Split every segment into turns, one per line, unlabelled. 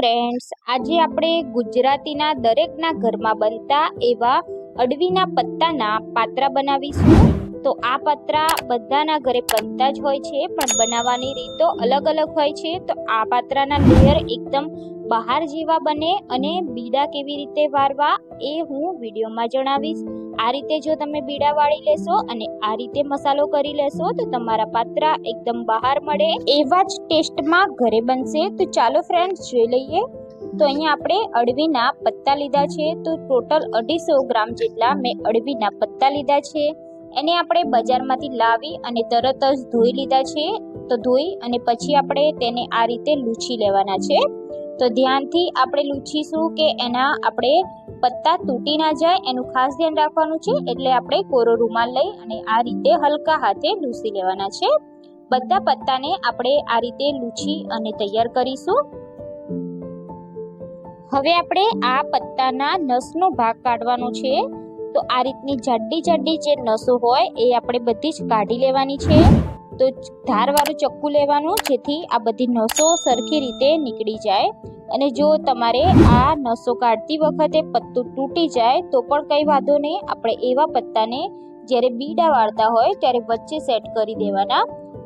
friends આજે આપણે ગુજરાતીના દરેકના ઘરમાં બનતા એવા અડવીના પત્તાના પાત્રા બનાવીશું તો આ પાત્રા બધાના ઘરે બનતા જ હોય છે પણ બનાવવાની રીતો અલગ અલગ હોય છે તો આ પાત્રાના લેયર એકદમ બહાર જેવા બને અને બીડા કેવી રીતે વારવા એ હું વિડીયોમાં જણાવીશ આ રીતે જો તમે બીડા વાળી લેશો અને આ રીતે મસાલો કરી લેશો તો તમારા પાત્રા એકદમ બહાર મળે એવા જ ટેસ્ટમાં ઘરે બનશે તો ચાલો ફ્રેન્ડ્સ જોઈ લઈએ તો અહીંયા આપણે અળવીના પત્તા લીધા છે તો ટોટલ અઢીસો ગ્રામ જેટલા મેં અળવીના પત્તા લીધા છે એને આપણે બજારમાંથી લાવી અને તરત જ ધોઈ લીધા છે તો ધોઈ અને પછી આપણે તેને આ રીતે લૂછી લેવાના છે તો ધ્યાનથી આપણે લૂછીશું કે એના આપણે પત્તા તૂટી ના જાય એનું ખાસ ધ્યાન રાખવાનું છે એટલે આપણે કોરો રૂમાલ લઈ અને આ રીતે હલકા હાથે લૂસી લેવાના છે બધા પત્તાને આપણે આ રીતે લૂછી અને તૈયાર કરીશું હવે આપણે આ પત્તાના નસનો ભાગ કાઢવાનો છે તો આ રીતની જાડી જાડી જે નસો હોય એ આપણે બધી જ કાઢી લેવાની છે તો ધારવાળું ચક્કુ લેવાનું જેથી આ બધી નસો સરખી રીતે નીકળી જાય અને જો તમારે આ નસો કાઢતી વખતે પત્તું તૂટી જાય તો પણ કંઈ વાંધો નહીં આપણે એવા પત્તાને જ્યારે બીડા વાળતા હોય ત્યારે વચ્ચે સેટ કરી દેવાના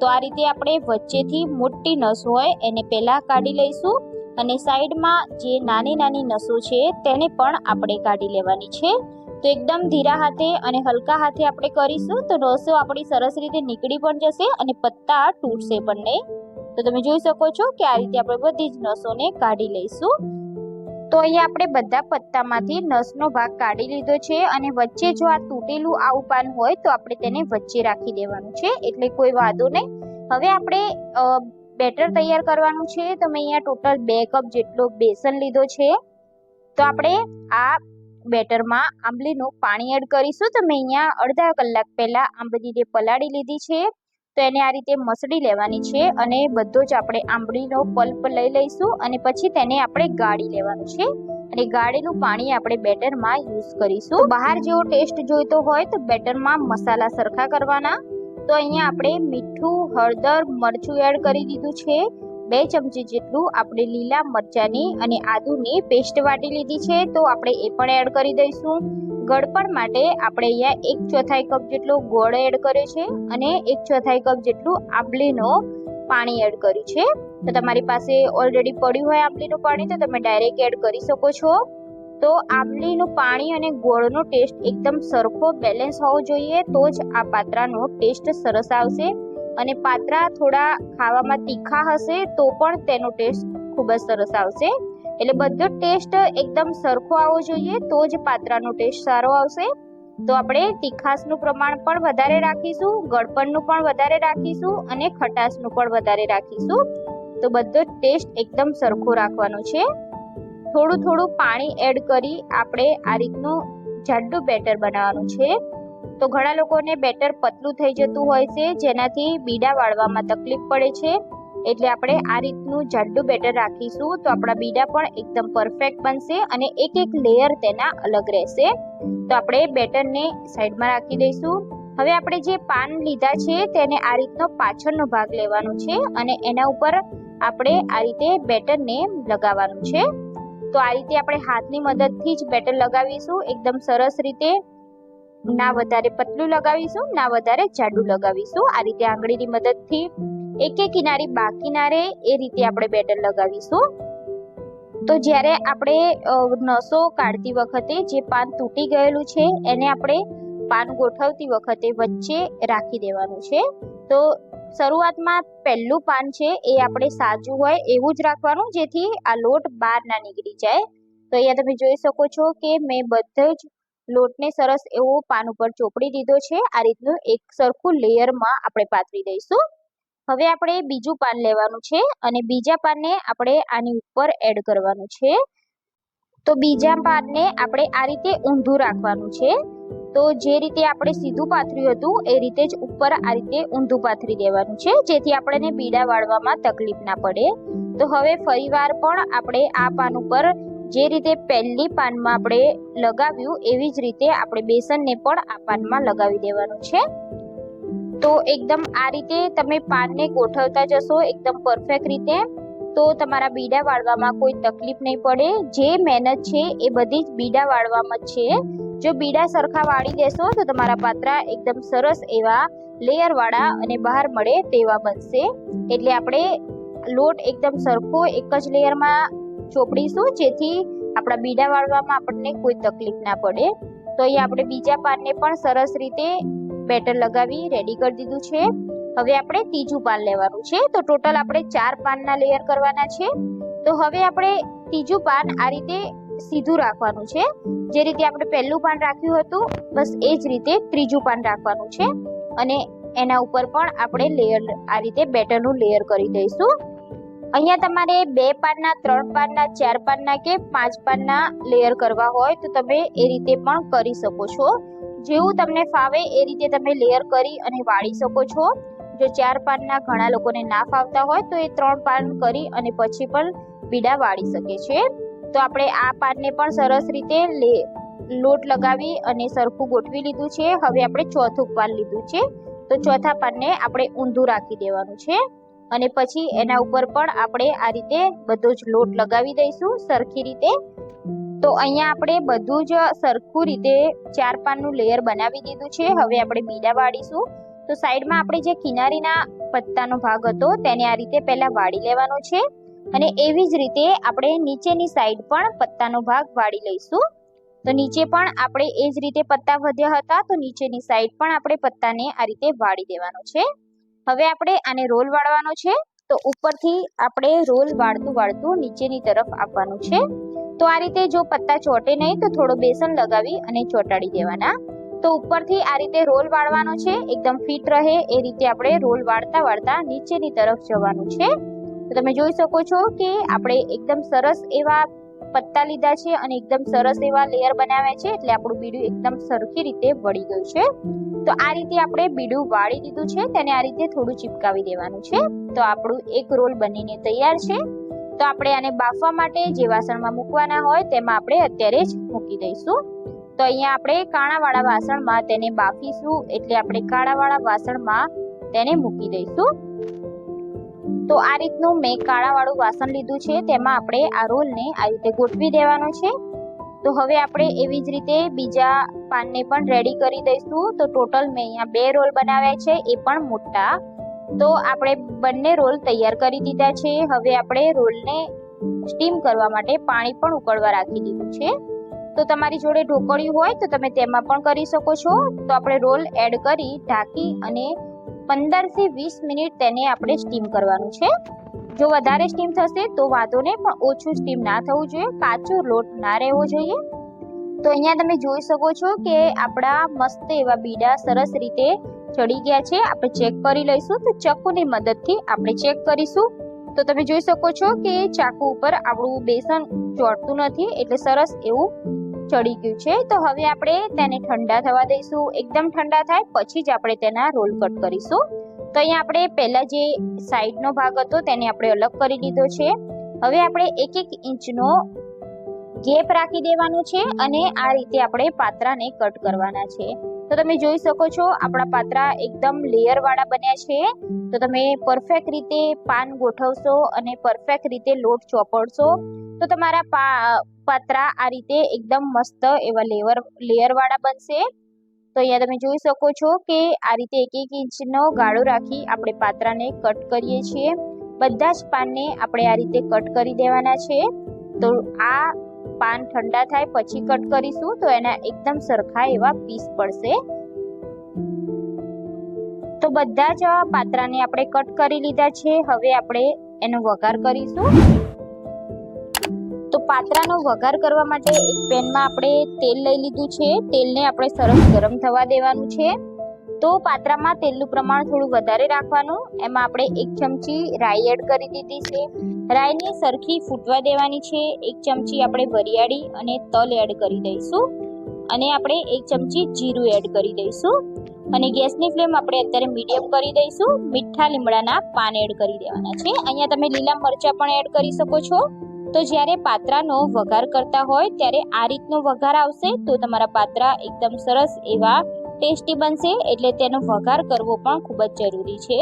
તો આ રીતે આપણે વચ્ચેથી મોટી નસ હોય એને પહેલાં કાઢી લઈશું અને સાઈડમાં જે નાની નાની નસો છે તેને પણ આપણે કાઢી લેવાની છે તો એકદમ ધીરા હાથે અને હલકા હાથે આપણે કરીશું તો નસો આપણી સરસ રીતે નીકળી પણ જશે અને પત્તા તૂટશે પણ નહીં તો તમે જોઈ શકો છો કે આ રીતે આપણે બધી જ નસોને કાઢી લઈશું તો અહીંયા આપણે બધા પત્તામાંથી નસનો ભાગ કાઢી લીધો છે અને વચ્ચે જો આ તૂટેલું આવું પાન હોય તો આપણે તેને વચ્ચે રાખી દેવાનું છે એટલે કોઈ વાંધો નહીં હવે આપણે બેટર તૈયાર કરવાનું છે તો મેં અહીંયા ટોટલ બે કપ જેટલો બેસન લીધો છે તો આપણે આ બેટરમાં આંબલીનું પાણી એડ કરીશું તો મેં અહીંયા અડધા કલાક પહેલાં આંબલીને પલાળી લીધી છે તો એને આ રીતે મસળી લેવાની છે અને બધો જ આપણે આંબળીનો પલ્પ લઈ લઈશું અને પછી તેને આપણે ગાળી લેવાનું છે અને ગાળેલું પાણી આપણે બેટરમાં યુઝ કરીશું બહાર જેવો ટેસ્ટ જોઈતો હોય તો બેટરમાં મસાલા સરખા કરવાના તો અહીંયા આપણે મીઠું હળદર મરચું એડ કરી દીધું છે બે ચમચી જેટલું આપણે લીલા મરચાંની અને આદુની પેસ્ટ વાટી લીધી છે તો આપણે એ પણ એડ કરી દઈશું ગળપણ માટે આપણે અહીંયા એક ચોથાઈ કપ જેટલો ગોળ એડ કર્યો છે અને એક ચોથાઈ કપ જેટલું આંબલીનો પાણી એડ કર્યું છે તો તમારી પાસે ઓલરેડી પડ્યું હોય આંબલીનું પાણી તો તમે ડાયરેક્ટ એડ કરી શકો છો તો આંબલીનું પાણી અને ગોળનો ટેસ્ટ એકદમ સરખો બેલેન્સ હોવો જોઈએ તો જ આ પાત્રાનો ટેસ્ટ સરસ આવશે અને પાત્રા થોડા ખાવામાં તીખા હશે તો પણ તેનો ટેસ્ટ ખૂબ જ સરસ આવશે એટલે બધો ટેસ્ટ એકદમ સરખો આવવો જોઈએ તો જ પાત્રાનો ટેસ્ટ સારો આવશે તો આપણે તીખાશનું પ્રમાણ પણ વધારે રાખીશું ગળપણનું પણ વધારે રાખીશું અને ખટાશનું પણ વધારે રાખીશું તો બધો ટેસ્ટ એકદમ સરખો રાખવાનો છે થોડું થોડું પાણી એડ કરી આપણે આ રીતનું જાડું બેટર બનાવવાનું છે તો ઘણા લોકોને બેટર પતલું થઈ જતું હોય છે જેનાથી બીડા વાળવામાં તકલીફ પડે છે એટલે આપણે આ રીતનું જાડું બેટર રાખીશું તો આપણા બીડા પણ એકદમ પરફેક્ટ બનશે અને એક એક લેયર તેના અલગ રહેશે તો આપણે બેટરને સાઈડમાં રાખી દઈશું હવે આપણે જે પાન લીધા છે તેને આ રીતનો પાછળનો ભાગ લેવાનો છે અને એના ઉપર આપણે આ રીતે બેટરને લગાવવાનું છે તો આ રીતે આપણે હાથની મદદથી જ બેટર લગાવીશું એકદમ સરસ રીતે ના વધારે પતલું લગાવીશું ના વધારે જાડું લગાવીશું આ રીતે આંગળીની મદદથી એક એક કિનારી બા કિનારે એ રીતે આપણે બેટર લગાવીશું તો જ્યારે આપણે નસો કાઢતી વખતે જે પાન તૂટી ગયેલું છે એને આપણે પાન ગોઠવતી વખતે વચ્ચે રાખી દેવાનું છે તો શરૂઆતમાં પહેલું પાન છે એ આપણે સાચું હોય એવું જ રાખવાનું જેથી આ લોટ બહાર ના નીકળી જાય તો અહીંયા તમે જોઈ શકો છો કે મેં બધે જ લોટને સરસ એવો પાન ઉપર ચોપડી દીધો છે આ રીતનું એક સરખું લેયરમાં આપણે પાથરી દઈશું હવે આપણે બીજું પાન લેવાનું છે અને બીજા પાનને આપણે આની ઉપર એડ કરવાનું છે તો બીજા પાનને આપણે આ રીતે ઊંધું રાખવાનું છે તો જે રીતે આપણે સીધું પાથર્યું હતું એ રીતે જ ઉપર આ રીતે ઊંધું પાથરી દેવાનું છે જેથી આપણને બીડા વાળવામાં તકલીફ ના પડે તો હવે ફરીવાર પણ આપણે આ પાન ઉપર જે રીતે પહેલી પાનમાં આપણે લગાવ્યું એવી જ રીતે આપણે બેસનને પણ આ પાનમાં લગાવી દેવાનું છે તો એકદમ આ રીતે તમે પાનને ગોઠવતા જશો એકદમ પરફેક્ટ રીતે તો તમારા બીડા વાળવામાં કોઈ તકલીફ નહીં પડે જે મહેનત છે એ બધી જ બીડા વાળવામાં છે જો બીડા સરખા વાળી દેશો તો તમારા પાત્રા એકદમ સરસ એવા લેયરવાળા અને બહાર મળે તેવા બનશે એટલે આપણે લોટ એકદમ સરખો એક જ લેયરમાં ચોપડીશું જેથી આપણા બીડા વાળવામાં આપણને કોઈ તકલીફ ના પડે તો અહીંયા આપણે બીજા પાનને પણ સરસ રીતે બેટર લગાવી રેડી કરી દીધું છે હવે આપણે ત્રીજું પાન લેવાનું છે તો ટોટલ આપણે ચાર પાનના લેયર કરવાના છે તો હવે આપણે ત્રીજું પાન આ રીતે સીધું રાખવાનું છે જે રીતે આપણે પહેલું પાન રાખ્યું હતું બસ એ જ રીતે ત્રીજું પાન રાખવાનું છે અને એના ઉપર પણ આપણે લેયર આ રીતે બેટરનું લેયર કરી દઈશું અહીંયા તમારે બે પાનના ત્રણ પાનના ચાર પાનના કે પાંચ પાનના લેયર કરવા હોય તો તમે એ રીતે પણ કરી શકો છો જેવું તમને ફાવે એ રીતે તમે લેયર કરી અને વાળી શકો છો જો ચાર પાનના ઘણા લોકોને ના ફાવતા હોય તો એ ત્રણ પાન કરી અને પછી પણ બીડા વાળી શકે છે તો આપણે આ પાનને પણ સરસ રીતે લોટ લગાવી અને સરખું ગોઠવી લીધું છે હવે આપણે ચોથું પાન લીધું છે તો ચોથા પાનને આપણે ઊંધું રાખી દેવાનું છે અને પછી એના ઉપર પણ આપણે આ રીતે બધો જ લોટ લગાવી દઈશું સરખી રીતે તો અહીંયા આપણે બધું જ સરખું રીતે ચાર પાનનું લેયર બનાવી દીધું છે હવે આપણે બીડા વાળીશું તો સાઈડમાં આપણે જે કિનારીના પત્તાનો ભાગ હતો તેને આ રીતે પહેલાં વાળી લેવાનો છે અને એવી જ રીતે આપણે નીચેની સાઈડ પણ પત્તાનો ભાગ વાળી લઈશું તો નીચે પણ આપણે એ જ રીતે પત્તા વધ્યા હતા તો નીચેની સાઈડ પણ આપણે પત્તાને આ રીતે વાળી દેવાનો છે હવે આપણે આને રોલ વાળવાનો છે તો ઉપરથી આપણે રોલ વાળતું વાળતું નીચેની તરફ આપવાનું છે તો આ રીતે જો પત્તા ચોટે નહીં તો થોડો બેસન લગાવી અને ચોટાડી દેવાના તો ઉપરથી આ રીતે રોલ વાળવાનો છે એકદમ ફિટ રહે એ રીતે આપણે રોલ વાળતા વાળતા નીચેની તરફ જવાનું છે તો તમે જોઈ શકો છો કે આપણે એકદમ સરસ એવા પત્તા લીધા છે અને એકદમ સરસ એવા લેયર બનાવ્યા છે એટલે આપણું બીડું એકદમ સરખી રીતે વળી ગયું છે તો આ રીતે આપણે બીડું વાળી દીધું છે તેને આ રીતે થોડું ચીપકાવી દેવાનું છે તો આપણું એક રોલ બનીને તૈયાર છે તો આપણે આને બાફવા માટે જે વાસણમાં મૂકવાના હોય તેમાં આપણે અત્યારે જ મૂકી દઈશું તો અહીંયા આપણે કાણાવાળા વાસણમાં તેને બાફીશું એટલે આપણે કાળાવાળા વાસણમાં તેને મૂકી દઈશું તો આ રીતનું મેં કાળાવાળું વાસણ લીધું છે તેમાં આપણે આ રોલને આ રીતે ગોઠવી દેવાનો છે તો હવે આપણે એવી જ રીતે બીજા પાનને પણ રેડી કરી દઈશું તો ટોટલ મેં અહીંયા બે રોલ બનાવ્યા છે એ પણ મોટા તો આપણે બંને રોલ તૈયાર કરી દીધા છે હવે આપણે રોલને સ્ટીમ કરવા માટે પાણી પણ ઉકળવા રાખી દીધું છે તો તમારી જોડે ઢોકળિયું હોય તો તમે તેમાં પણ કરી શકો છો તો આપણે રોલ એડ કરી ઢાંકી અને પંદરથી વીસ મિનિટ તેને આપણે સ્ટીમ કરવાનું છે જો વધારે સ્ટીમ થશે તો વાદોને પણ ઓછું સ્ટીમ ના થવું જોઈએ કાચો લોટ ના રહેવો જોઈએ તો અહીંયા તમે જોઈ શકો છો કે આપણા મસ્ત એવા બીડા સરસ રીતે ચડી ગયા છે આપણે ચેક કરી લઈશું તો ચાકુની મદદથી આપણે ચેક કરીશું તો તમે જોઈ શકો છો કે ચાકુ ઉપર આપણું બેસન ચોટતું નથી એટલે સરસ એવું ચડી ગયું છે તો હવે આપણે તેને ઠંડા થવા દઈશું એકદમ ઠંડા થાય પછી જ આપણે તેના રોલ કટ કરીશું તો અહીંયા આપણે પહેલાં જે સાઈડનો ભાગ હતો તેને આપણે અલગ કરી દીધો છે હવે આપણે એક એક ઇંચનો ગેપ રાખી દેવાનો છે અને આ રીતે આપણે પાત્રાને કટ કરવાના છે તો તમે જોઈ શકો છો આપણા પાત્રા એકદમ લેયરવાળા બન્યા છે તો તમે પરફેક્ટ રીતે પાન ગોઠવશો અને પરફેક્ટ રીતે લોટ ચોપડશો તો તમારા પાત્રા આ રીતે એકદમ મસ્ત એવા લેવર લેયરવાળા બનશે તો અહીંયા તમે જોઈ શકો છો કે આ રીતે એક એક ઇંચનો ગાળો રાખી આપણે પાત્રાને કટ કરીએ છીએ બધા જ પાનને આપણે આ રીતે કટ કરી દેવાના છે તો આ પાન ઠંડા થાય પછી કટ કરીશું તો એના એકદમ સરખા એવા પીસ પડશે તો બધા જ પાત્રાને આપણે કટ કરી લીધા છે હવે આપણે એનો વઘાર કરીશું પાત્રાનો વઘાર કરવા માટે એક પેનમાં આપણે તેલ લઈ લીધું છે તેલને આપણે સરસ ગરમ થવા દેવાનું છે તો પાતરામાં તેલનું પ્રમાણ થોડું વધારે રાખવાનું એમાં આપણે એક ચમચી રાઈ એડ કરી દીધી છે રાઈને સરખી ફૂટવા દેવાની છે એક ચમચી આપણે વરિયાળી અને તલ એડ કરી દઈશું અને આપણે એક ચમચી જીરું એડ કરી દઈશું અને ગેસની ફ્લેમ આપણે અત્યારે મીડિયમ કરી દઈશું મીઠા લીમડાના પાન એડ કરી દેવાના છે અહીંયા તમે લીલા મરચાં પણ એડ કરી શકો છો તો જ્યારે પાત્રાનો વઘાર કરતા હોય ત્યારે આ રીતનો વઘાર આવશે તો તમારા પાત્રા એકદમ સરસ એવા ટેસ્ટી બનશે એટલે તેનો વઘાર કરવો પણ ખૂબ જ જરૂરી છે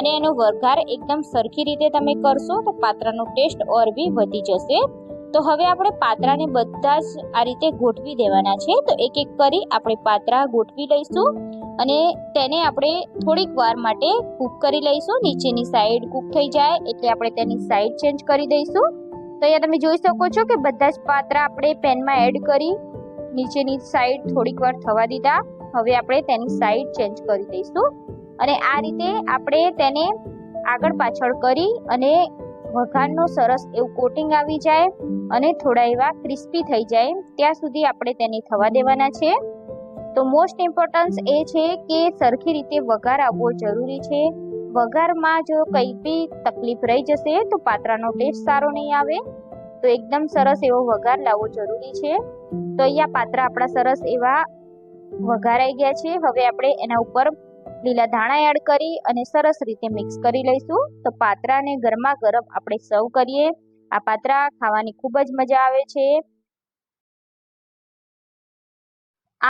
અને એનો વઘાર એકદમ સરખી રીતે તમે કરશો તો પાત્રાનો ટેસ્ટ ઓર બી વધી જશે તો હવે આપણે પાત્રાને બધા જ આ રીતે ગોઠવી દેવાના છે તો એક એક કરી આપણે પાત્રા ગોઠવી લઈશું અને તેને આપણે થોડીક વાર માટે કૂક કરી લઈશું નીચેની સાઈડ કૂક થઈ જાય એટલે આપણે તેની સાઈડ ચેન્જ કરી દઈશું તો અહીંયા તમે જોઈ શકો છો કે બધા જ પાત્રા આપણે પેનમાં એડ કરી નીચેની સાઈડ થોડીક વાર થવા દીધા હવે આપણે તેની સાઈડ ચેન્જ કરી દઈશું અને આ રીતે આપણે તેને આગળ પાછળ કરી અને વઘારનો સરસ એવું કોટિંગ આવી જાય અને થોડા એવા ક્રિસ્પી થઈ જાય ત્યાં સુધી આપણે તેને થવા દેવાના છે તો મોસ્ટ ઇમ્પોર્ટન્સ એ છે કે સરખી રીતે વઘાર આવવો જરૂરી છે વઘારમાં જો કંઈ બી તકલીફ રહી જશે તો પાત્રાનો ટેસ્ટ સારો નહીં આવે તો એકદમ સરસ એવો વઘાર લાવવો જરૂરી છે તો અહીંયા પાત્રા આપણા સરસ એવા વઘારાઈ ગયા છે હવે આપણે એના ઉપર લીલા ધાણા એડ કરી અને સરસ રીતે મિક્સ કરી લઈશું તો પાત્રાને ગરમા ગરમ આપણે સર્વ કરીએ આ પાત્રા ખાવાની ખૂબ જ મજા આવે છે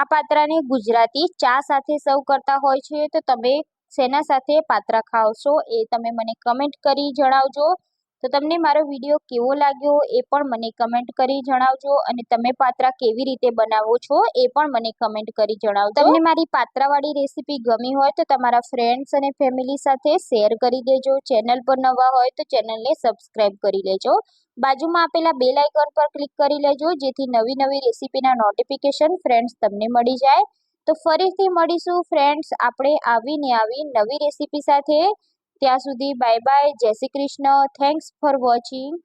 આ પાત્રાને ગુજરાતી ચા સાથે સર્વ કરતા હોય છે તો તમે શેના સાથે પાત્રા ખાવશો એ તમે મને કમેન્ટ કરી જણાવજો તો તમને મારો વિડીયો કેવો લાગ્યો એ પણ મને કમેન્ટ કરી જણાવજો અને તમે પાત્રા કેવી રીતે બનાવો છો એ પણ મને કમેન્ટ કરી જણાવો તમને મારી પાત્રાવાળી રેસીપી ગમી હોય તો તમારા ફ્રેન્ડ્સ અને ફેમિલી સાથે શેર કરી દેજો ચેનલ પર નવા હોય તો ચેનલને સબસ્ક્રાઈબ કરી લેજો બાજુમાં આપેલા બેલ આઇકન પર ક્લિક કરી લેજો જેથી નવી નવી રેસીપીના નોટિફિકેશન ફ્રેન્ડ્સ તમને મળી જાય તો ફરીથી મળીશું ફ્રેન્ડ્સ આપણે આવીને આવી નવી રેસીપી સાથે ત્યાં સુધી બાય બાય જય Shri Krishna thanks for watching